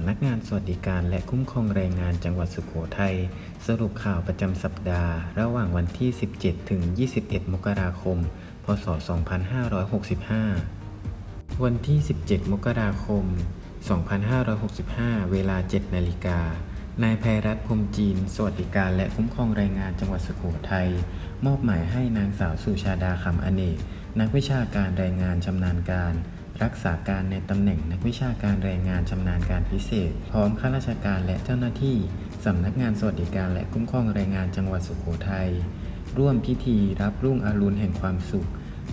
ำนักงานสวัสดิการและคุ้มครองแรงงานจังหวัดสุโขทัยสรุปข่าวประจำสัปดาห์ ระหว่างวันที่ 17 ถึง 21 มกราคม พศ 2565 วันที่ 17 มกราคม 2565 เวลา 7 นาฬิกานายภัยรัตน์พรมจีน สวัสดิการและคุ้มครองแรงงานจังหวัดสุโขทัยมอบหมายให้นางสาวสุชาดาคำอเนก นักวิชาการแรงงานชำนาญการ รักษาการในตำแหน่งนักวิชาการแรงงานชำนาญการพิเศษ พร้อมข้าราชการและเจ้าหน้าที่สำนักงานสวัสดิการและคุ้มครองแรงงานจังหวัดสุโขทัยร่วมพิธีรับรุ่งอรุณแห่งความสุข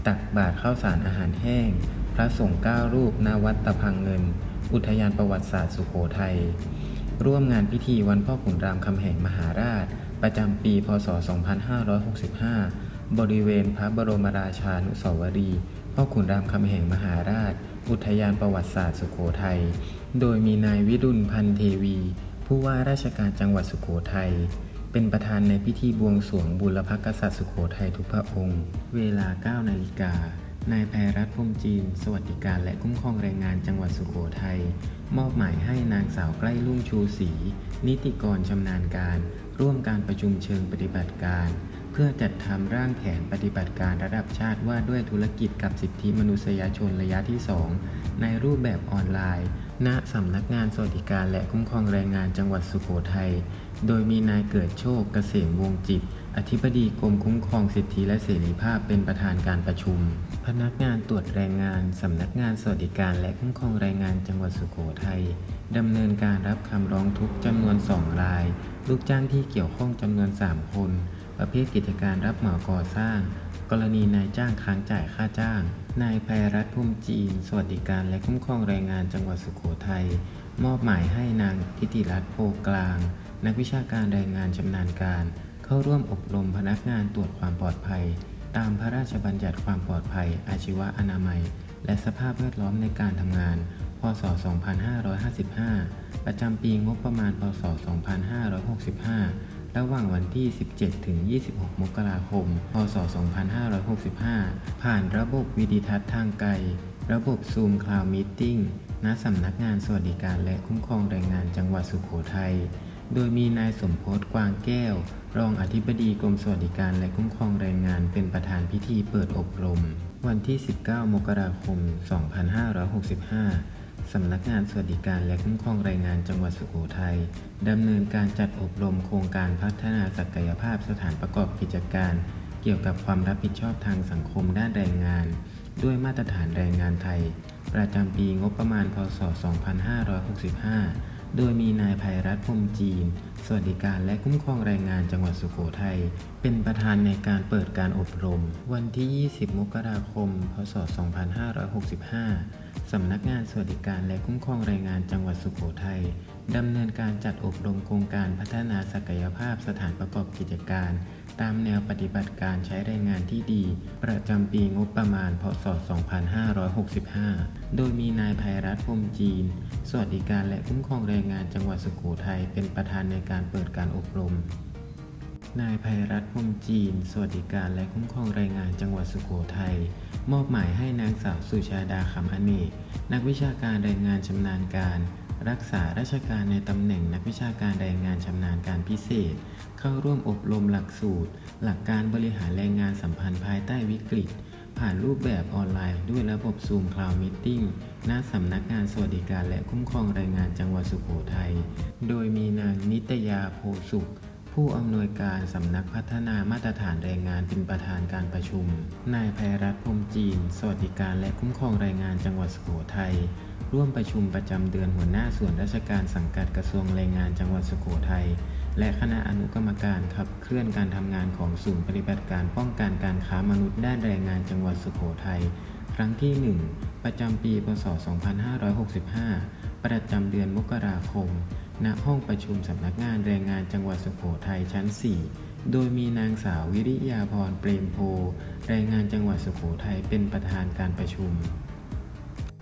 ตักบาตรข้าวสารอาหารแห้ง พระสงฆ์เก้ารูปณวัดตะพังเงิน อุทยานประวัติศาสตร์สุโขทัยร่วมงานพิธีวันพ่อขุนรามคำแหงมหาราช ประจำปี พศ 2565 บริเวณพระบรมราชานุสาวรีย์ พ่อขุนรามคำแหงมหาราช อุทยานประวัติศาสตร์สุโขทัย โดยมีนายวิรุณพันธ์เทวี ผู้ว่าราชการจังหวัดสุโขทัย เป็นประธานในพิธีบวงสรวงบุรพกษัตริย์สุโขทัยทุกพระองค์ เวลา 9 นาฬิกา นายภัยรัตพรมจีน สวัสดิการและคุ้มครองแรงงานจังหวัดสุโขทัย มอบหมายให้นางสาวใกล้ลุ่งชูศรีนิติกรชำนาญการ ร่วมการประชุมเชิงปฏิบัติการ เพื่อจัดทำร่างแผนปฏิบัติการระดับชาติว่าด้วยธุรกิจกับสิทธิมนุษยชนระยะที่ 2 ในรูปแบบออนไลน์ ณสำนักงานสวัสดิการและคุ้มครองแรงงานจังหวัดสุโขทัย โดยมีนายเกิดโชคเกษมวงศ์จิต อธิบดีกรมคุ้มครองสิทธิและเสรีภาพเป็นประธานการประชุม พนักงานตรวจแรงงานสำนักงานสวัสดิการและคุ้มครองแรงงานจังหวัดสุโขทัยดำเนินการรับคำร้องทุกจำนวน 2 ราย ลูกจ้างที่เกี่ยวข้องจำนวน 3 คน ประเภทกิจการรับเหมาก่อสร้าง กรณีนายจ้างค้างจ่ายค่าจ้าง นายภัยรัตน์พุ่มจีน สวัสดิการและคุ้มครองแรงงานจังหวัดสุโขทัยมอบหมายให้นางทิติรัตน์โพกลาง นักวิชาการแรงงานชำนาญการ เข้าร่วมอบรมพนักงานตรวจความปลอดภัย ตามพระราชบัญญัติความปลอดภัย อาชีวะอนามัย และสภาพแวดล้อมในการทำงาน พศ 2555 ประจำปีงบประมาณ พศ 2565 ระหว่างวันที่ 17 ถึง 26 มกราคม พศ 2565 ผ่านระบบวิดิทัศน์ทางไกล ระบบ Zoom Cloud Meeting ณสำนักงานสวัสดิการและคุ้มครองแรงงานจังหวัดสุโขทัย โดยมีนายสมพศกวางแก้ว รองอธิบดีกรมสวัสดิการและคุ้มครองแรงงานเป็นประธานพิธีเปิดอบรม วันที่ 19 มกราคม 2565 สำนักงานสวัสดิการและคุ้มครองแรงงานจังหวัดสุโขทัยดำเนินการจัดอบรมโครงการพัฒนาศักยภาพสถานประกอบกิจการ เกี่ยวกับความรับผิดชอบทางสังคมด้านแรงงาน ด้วยมาตรฐานแรงงานไทย ประจำปีงบประมาณพศ 2565 โดยมีนายภัยรัตนพรมจีน สวัสดิการและคุ้มครองแรงงานจังหวัดสุโขทัยเป็นประธานในการเปิดการอบรม วันที่ 20 มกราคม พศ 2565 สำนักงานสวัสดิการและคุ้มครองแรงงานจังหวัดสุโขทัยดำเนินการจัดอบรมโครงการพัฒนาศักยภาพสถานประกอบกิจการ ตามแนวปฏิบัติการใช้แรงงานที่ดี ประจำปีงบประมาณพศ 2565 โดยมีนายภัยรัตนพรมจีน สวัสดิการและคุ้มครองแรงงานจังหวัดสุโขทัยเป็นประธานในการเปิดการอบรมนายภัยรัตนพรมจีน สวัสดิการและคุ้มครองแรงงานจังหวัดสุโขทัย มอบหมายให้นางสาวสุชาดาคำอเนกนักวิชาการแรงงานชำนาญการ รักษาราชการในตำแหน่งนักวิชาการแรงงานชำนาญการพิเศษ เข้าร่วมอบรมหลักสูตร หลักการบริหารแรงงานสัมพันธ์ภายใต้วิกฤต ผ่านรูปแบบออนไลน์ด้วยระบบ Zoom Cloud Meeting ณสำนักงานสวัสดิการและคุ้มครองแรงงานจังหวัดสุโขทัย โดยมีนางนิตยาโพสุข ผู้อำนวยการสำนักพัฒนามาตรฐานแรงงานเป็นประธานการประชุม นายภัยรัตน์พรมจีน สวัสดิการและคุ้มครองแรงงานจังหวัดสุโขทัย ร่วมประชุมประจำเดือนหัวหน้าส่วนราชการสังกัดกระทรวงแรงงานจังหวัดสุโขทัย และคณะอนุกรรมการขับเคลื่อนการทำงานของศูนย์ปฏิบัติการป้องกันการค้ามนุษย์ด้านแรงงานจังหวัดสุโขทัย ครั้งที่ 1 ประจำปี พศ 2565 ประจำเดือนมกราคม ณห้องประชุมสำนักงานแรงงานจังหวัดสุโขทัยชั้น 4 โดยมีนางสาววิริยาพรเปรมโพแรงงานจังหวัดสุโขทัยเป็นประธานการประชุม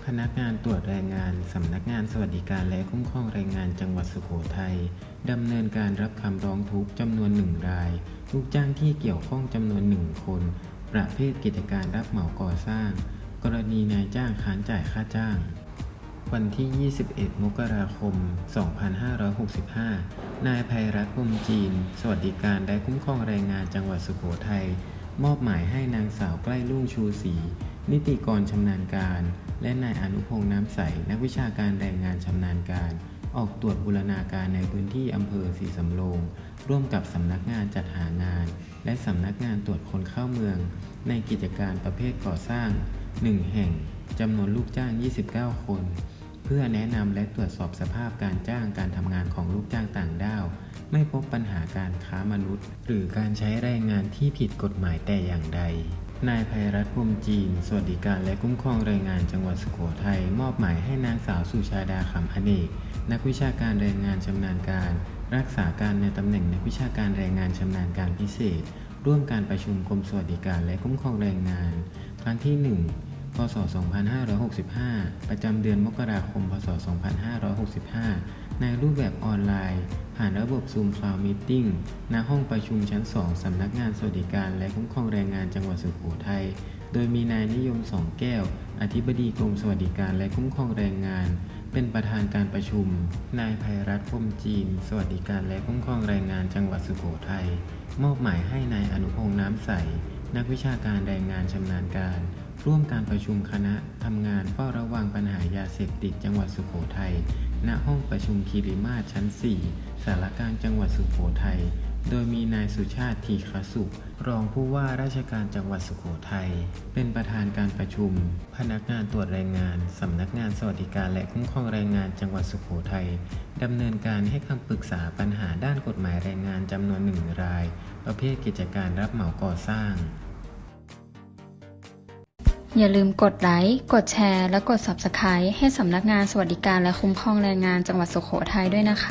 พนักงานตรวจแรงงานสำนักงานสวัสดิการและคุ้มครองแรงงานจังหวัดสุโขทัยดำเนินการรับคำร้องทุกข์จำนวนหนึ่งราย ลูกจ้างที่เกี่ยวข้องจำนวนหนึ่งคน ประเภทกิจการรับเหมาก่อสร้าง กรณีนายจ้างค้างจ่ายค่าจ้าง วันที่ 21 มกราคม 2565 นายภัยรัตน์พรหมจีน สวัสดิการและคุ้มครองแรงงานจังหวัดสุโขทัย มอบหมายให้นางสาวใกล้รุ่งชูศรี นิติกรชำนาญการ และนายอนุพงษ์น้ำใส นักวิชาการแรงงานชำนาญการ ออกตรวจบูรณาการในพื้นที่อำเภอศรีสำโรง ร่วมกับสำนักงานจัดหางาน และสำนักงานตรวจคนเข้าเมือง ในกิจการประเภทก่อสร้าง 1 แห่งจำนวนลูกจ้าง 29 คน พื่อแนะนำและตรวจสอบสภาพการจ้างการทำงานของลูกจ้างต่างด้าว ไม่พบปัญหาการค้ามนุษย์ หรือการใช้แรงงานที่ผิดกฎหมายแต่อย่างใด นายภัยรัตน์พรมจีน สวัสดิการและคุ้มครองแรงงานจังหวัดสุโขทัยมอบหมายให้นางสาวสุชาดาขำอเนก นักวิชาการแรงงานชำนาญการ รักษาการในตำแหน่งนักวิชาการแรงงานชำนาญการพิเศษ ร่วมการประชุมกรมสวัสดิการและคุ้มครองแรงงาน ครั้งที่ 1 ศ 2565 ประจำเดือนมกราคม พศ 2565 ในรูปแบบออนไลน์ ผ่านระบบ Zoom Cloud Meeting ณ ห้องประชุมชั้น 2 สำนักงานสวัสดิการและคุ้มครองแรงงานจังหวัดสุโขทัย โดยมีนายนิยมสองแก้ว อธิบดีกรมสวัสดิการและคุ้มครองแรงงาน เป็นประธานการประชุม นายภัยรัตน์พรมจีน สวัสดิการและคุ้มครองแรงงานจังหวัดสุโขทัย มอบหมายให้นายอนุพงษ์น้ำใส นักวิชาการแรงงานชำนาญการ ร่วมการประชุมคณะทำงานเฝ้าระวังปัญหายาเสพติดจังหวัดสุโขทัย ณ ห้องประชุมคีริมาศชั้น 4 สารกลางจังหวัดสุโขทัย โดยมีนายสุชาติทีคสุข รองผู้ว่าราชการจังหวัดสุโขทัย เป็นประธานการประชุม พนักงานตรวจแรงงาน สำนักงานสวัสดิการและคุ้มครองแรงงานจังหวัดสุโขทัยดำเนินการให้คำปรึกษาปัญหาด้านกฎหมายแรงงานจำนวนหนึ่งราย ประเภทกิจการรับเหมาก่อสร้าง อย่าลืมกดไลค์ กดแชร์ และกด Subscribe ให้สำนักงานสวัสดิการและคุ้มครองแรงงานจังหวัดสุโขทัยด้วยนะคะ